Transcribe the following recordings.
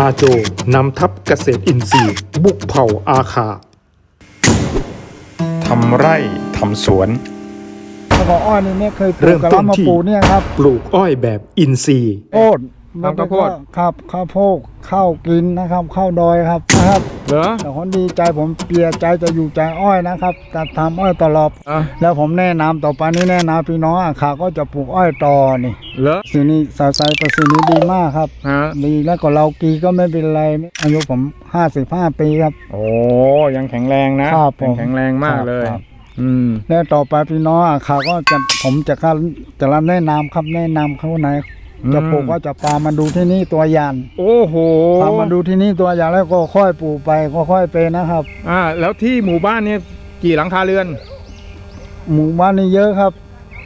อาโจนำทัพเกษตรอินทรีย์ บุกเผ่าอาคาทำไร่ทำสวนแล้วก็อ้อยนี่ไม่เคยปลูเริ่กมกะต้ลานมาที่ปลูกเนี่ยครับ ปลูกอ้อยแบบอินทรีย์โพด ทำข้าวโพดครับข้าวโพดข้าวกินนะครับข้าวดอยครับนะครับเหรอแต่คนดีใจผมเปียใจจะอยู่ใจอ้อยนะครับจะทำอ้อยตลอดอะแล้วผมแนะนำต่อไปนี้แนะนำพี่น้องอะขาก็จะปลูกอ้อยต่อนี่เหรอสิ่งนี้สายสายประสิทธิ์นี้ดีมากครับฮะดีแล้วก็เรากีก็ไม่เป็นไรอายุผมห้าสิบห้าปีครับ โอ้ยังแข็งแรงนะครับผม ยังแข็งแรงมากเลย ครับ อืม แล้วต่อไปพี่น้องอะขาก็จะผมจะการจะรับแนะนำครับแนะนำเขาไหน จะปลูกก็จะปามาดูที่นี่ตัวอย่างโอ้โหพามาดูที่นี่ตัวอย่างแล้วก็ค่อยปลูกไปก็ค่อยไปนะครับ อ่า แล้วที่หมู่บ้านเนี่ยกี่หลังคาเรือน หมู่บ้านนี่เยอะครับ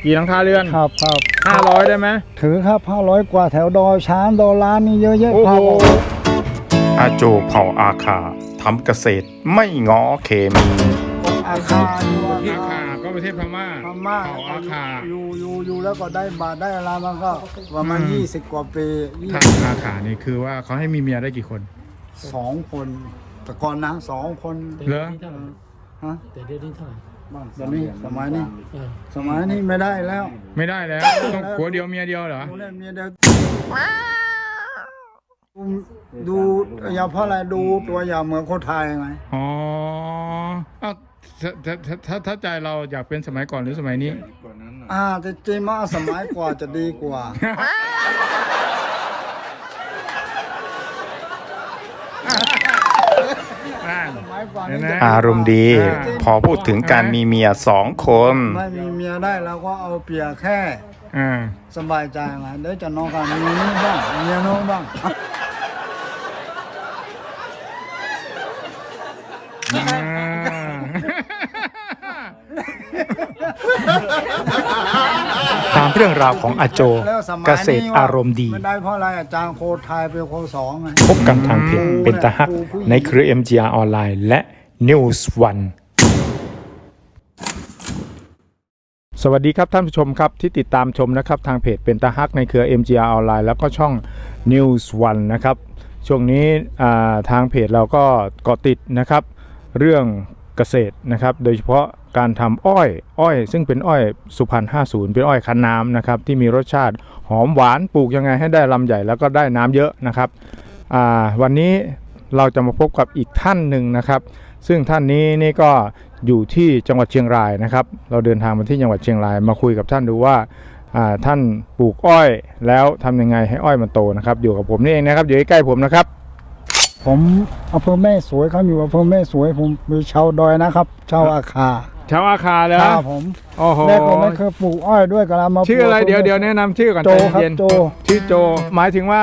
กี่หลังคาเรือนครับครับห้าร้อยได้ไหมถือครับห้าร้อยกว่าแถวดอยช้างดอล้านนี่เยอะแยะโอ้คโหรับอาโจเผ่าอาคาทำเกษตรไม่ง้อเคมี อาคาอยู่ที่อาคาคาก็ประเทศพม่าพม่าเผ่าอาคา อยู่อยู่อยู่แล้วก็ได้บาทได้อะไรมันก็ประมาณอืม ยี่สิบกว่าปียี่ถ้าอาคานี่คือว่าเขาให้มีเมียได้กี่คน สองคนแต่ก่อนนะสองคนเหรอ ฮะแต่เดือนนี้เท่าไหร่บ้านตอนนี้สมัยนี้เออสมัยนี้ไม่ได้แล้วไม่ได้แล้วต้องผัวเดียวเมียเดียวเหรอดูเล่นเมียเดียวดูอย่างเพราะอะไรดูตัวอย่างเหมือนคนไทยไหมอ๋อเอ้าถ้า ถ้าถ้าถ้าถ้าใจเราอยากเป็นสมัยก่อนหรือสมัยนี้อ่าแต่จริงๆมาสมัยกว่าจะดีกว่าสมัยก่อนนี่เห็นไหมจะ อารมณ์ดี พอพูดถึงการมีเมียสองคน ไม่มีเมียได้เราก็เอาเปรียบแค่อ่า สบายใจไงเดี๋ยวจะนอนกับเมียนี้บ้างเมียโน้นบ้างตาม เรื่องราวของอาโจเกษตรอารมณ์ดีได้เพราะอะไรอาจารย์โคไทยเป็นโคสองพบกันทางเพจเป็นตาฮักในเครือ MGR ออนไลน์และ News One สวัสดีครับท่านผู้ชมครับที่ติดตามชมนะครับทางเพจเป็นตาฮักในเครือ MGR ออนไลน์แล้วก็ช่อง News One นะครับช่วงนี้ทางเพจเราก็เกาะติดนะครับ เรื่อง เกษตรนะครับ โดยเฉพาะการทำอ้อยอ้อย ซึ่งเป็นอ้อยสุพรรณ50 เป็นอ้อยคันน้ำนะครับที่มีรสชาติหอมหวานปลูกยังไงให้ได้ลำใหญ่แล้วก็ได้น้ำเยอะนะครับวันนี้เราจะมาพบกับอีกท่านหนึ่งนะครับ ซึ่งท่านนี้นี่ก็อยู่ที่จังหวัดเชียงรายนะครับ เราเดินทางมาที่จังหวัดเชียงรายมาคุยกับท่านดูว่าท่านปลูกอ้อยแล้วทำยังไงให้อ้อยมันโตนะครับ อยู่กับผมนี่เองนะครับ อยู่ใกล้ผมนะครับ ผมอำเภอแม่สวยเขาอยู่อำเภอแม่สวย ผมเป็นชาวดอยนะครับ ชาวอาคาชาวอาคาแล้วครับผมโอ้โหแม่ก็ไม่เคยปลูกอ้อยด้วยก็เรามาชื่ออะไรปลูกเดี๋ยวเดี๋ยวแนะนำชื่อก่อนโจใจครับเย็นโจชื่อโจ หมายถึงว่า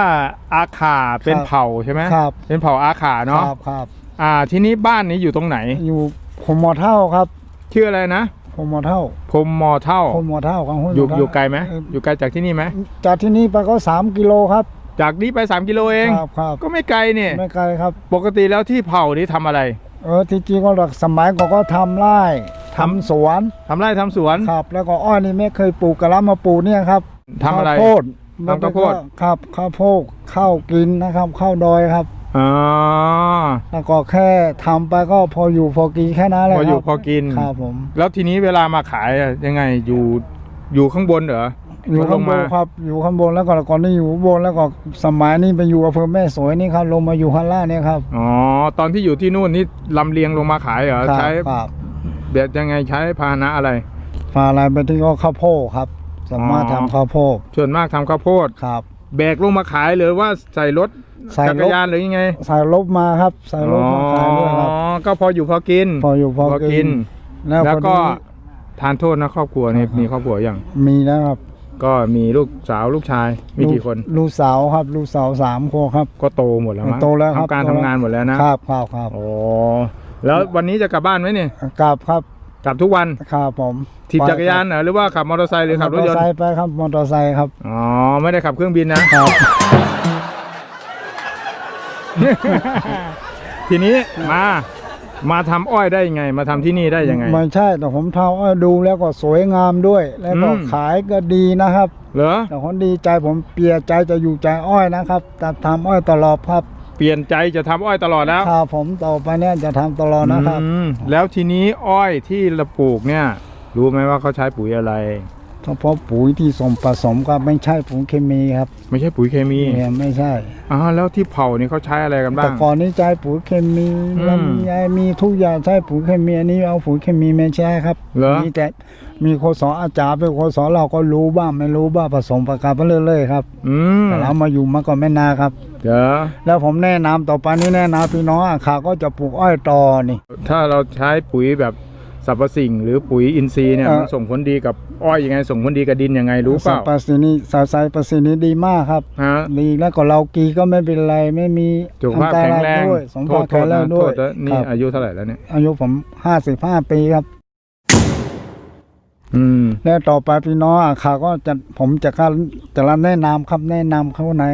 อาคาเป็นครับเผ่าใช่ไหมครับเป็นเผ่าอาคาเนาะครับครับอ่าที่นี้บ้านนี้อยู่ตรงไหน อยู่ผมหมอเท่าครับชื่ออะไรนะผมหมอเท่าพรมมอเท่าผมหมอเท่าของห้วยอยู่มเท่าอยู่ไกลไหมเอ่ออยู่ไกลจากที่นี่ไหมจากที่นี่ไปก็สามกิโลครับ จากนี้ไป 3 กิโลเอง ครับครับก็ไม่ไกลเนี่ยไม่ไกลครับ ปกติแล้วที่เผ่านี้ทำอะไรเออที่จริงก็หลักสมัยก่อนก็ทำไร่ทำสวนทำไร่ทำสวน ครับ แล้วก็อ้อยนี่ไม่เคยปลูกกะละมาปลูกเนี่ยครับทำอะไร ข้าวโพดทำข้าวโพด ครับข้าวโพดข้าวกินนะครับข้าวดอยครับ อ๋อแล้วก็แค่ทำไปก็พออยู่พอกินแค่นั้นเลยพออยู่ครับพอกิน ครับผม แล้วทีนี้เวลามาขายอะยังไงอยู่อยู่ข้างบนเหรอ อยู่ข้างบนลงมาครับอยู่ข้างบนแล้วก็ก่อนที่อยู่ข้างบนแล้วก็สมัยนี้ไปอยู่อำเภอแม่สวยนี่ครับลงมาอยู่ข้างล่างเนี่ยครับอ๋อตอนที่อยู่ที่นู่นนี่ลำเลียงลงมาขายเหรอครับใช้ครับเบียดยังไงใช้พาหนะอะไรพาอะไรไปที่ก็ข้าวโพดครับสามารถอ๋อทำข้าวโพดส่วนมากทำข้าวโพดครับ แบกลงมาขายหรือว่าใส่รถใส่รถจักรยานหรือยังไงใส่รถมาครับใส่รถมาขายด้วยครับอ๋อก็พออยู่พอกิน พออยู่พอพอกิกินนแล้วแล้วพอก็ดีทานโทษนะครอบครัวนี่มีครอบครัวยังมีนะครับ ก็มีลูกสาวลูกชายมีกี่คน ลูกสาวครับ ลูกสาวสามคนครับ ก็โตหมดแล้วมั้งโตแล้วครับทำการโตทำแล้ว งานหมดแล้วนะครับครับครับโอ้แล้ววันนี้จะกลับบ้านไหมเนี่ยกลับครับกลับทุกวันครับผมถีบจักรยานเหรอหรือว่าขับมอเตอร์ไซค์หรือขับรถยนมอเตอร์ไซต์ค์ไปครับมอเตอร์ไซค์ครับอ๋อไม่ได้ขับเครื่องบินนะ ครับ ทีนี้มา มาทำอ้อยได้ยังไง มาทำที่นี่ได้ยังไงไม่ใช่แต่ผมทำอ้อยดูแล้วก็สวยงามด้วย แล้วก็อืม ขายก็ดีนะครับ เหรอแต่คนดีใจผมเปียใจจะอยู่ใจอ้อยนะครับแต่ทำอ้อยตลอดครับเปลี่ยนใจจะทำอ้อยตลอดแล้วครับผมต่อไปเนี่ยจะทำตลอดนะครับ อืมแล้วทีนี้อ้อยที่เราปลูกเนี่ย รู้ไหมว่าเขาใช้ปุ๋ยอะไร เฉพาะปุ๋ยที่สมผสมก็ไม่ใช่ปุ๋ยเคมีครับไม่ใช่ปุ๋ยเคมีเนี่ยไม่ใช่อ่าแล้วที่เผานี่เขาใช้อะไรกันบ้าแต่งก่อนนี้ใช้ปุ๋ยเคมีอืมลำไยมีทุกอย่างใช้ปุ๋ยเคมีอันนี้เอาปุ๋ยเคมีไม่ใช่ครับเหรอมีแต่มีโคสอาจารย์เป็นโคสเราก็รู้บ้างไม่รู้บ้างผสมประกอบไปเรื่อยๆครับอืมแต่เรามาอยู่มาก่อนไม่นานครับเดี๋ยวแล้วผมแนะนำต่อไปนี้แนะนำพี่น้องอะขาก็จะปลูกอ้อยต่อนี่ ถ้าเราใช้ปุ๋ยแบบ สรรพสิ่งหรือปุ๋ยอินทรีย์เนี่ยเอ่อมันส่งผลดีกับอ้อยยังไง ส่งผลดีกับดินยังไงรู้เปล่าปาสินีสายสายปาสินีดีมากครับฮะดีแล้วก็เรากีก็ไม่เป็นไรไม่มีสุขภาพอันตแข็งรายแรงด้วยสมโทภาษพโทแข็ษงแรนะงโทด้วยษนะนี่ครับอายุเท่าไหร่แล้วเนี่ยอายุผมห้าสิบห้าปีครับอืมแล้วต่อไปพี่น้องอะขาก็จะผมจะการจะรับแนะนำครับแนะนำเขาไหน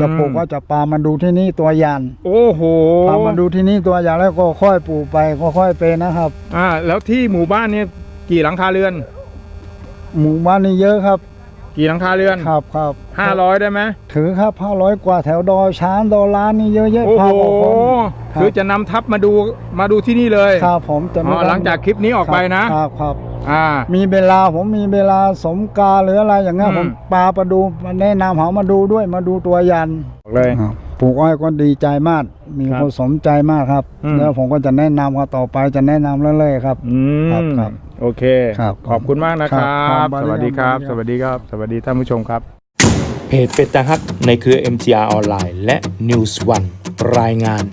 จะปลูกก็จะปามาดูที่นี่ตัวอย่างโอ้โหปามาดูที่นี่ตัวอย่างแล้วก็ค่อยปลูกไปก็ค่อยเป็นนะครับ อ่า แล้วที่หมู่บ้านเนี่ยกี่หลังคาเรือน หมู่บ้านนี่เยอะครับ กี่หลังคาเรือนครับครับห้าร้อยได้ไหมถือครับห้าร้อยกว่าแถวดอยช้างดอยล้านนี่เยอะแยะโอ้พาโหบอกผมครับคือจะนำทัพมาดูมาดูที่นี่เลยครับผมจะอ๋อหลังจากคลิปนี้ออกไปนะครับครับ อ่า มีเวลาผมมีเวลาสมกาหรืออะไรอย่างเงี้ยอืม ผมปาไปดูมาแนะนำเขามาดูด้วยมาดูตัวยันบอกเลยปลูกอ้อยก็ดีใจมาก มีครับคนสนใจมากครับ อืม แล้วผมก็จะแนะนำเขาต่อไปจะแนะนำเรื่อยๆครับ อืครับมครับโอเค ครับขอบคุณมากนะคครัรับบครับ สวัสดีครับสสวัวัสสดีดีคครัรับบสวัสดีท่านผู้ชมครับ เพจเป็นตาฮักในเครือ MGR ออนไลน์และ News One รายงาน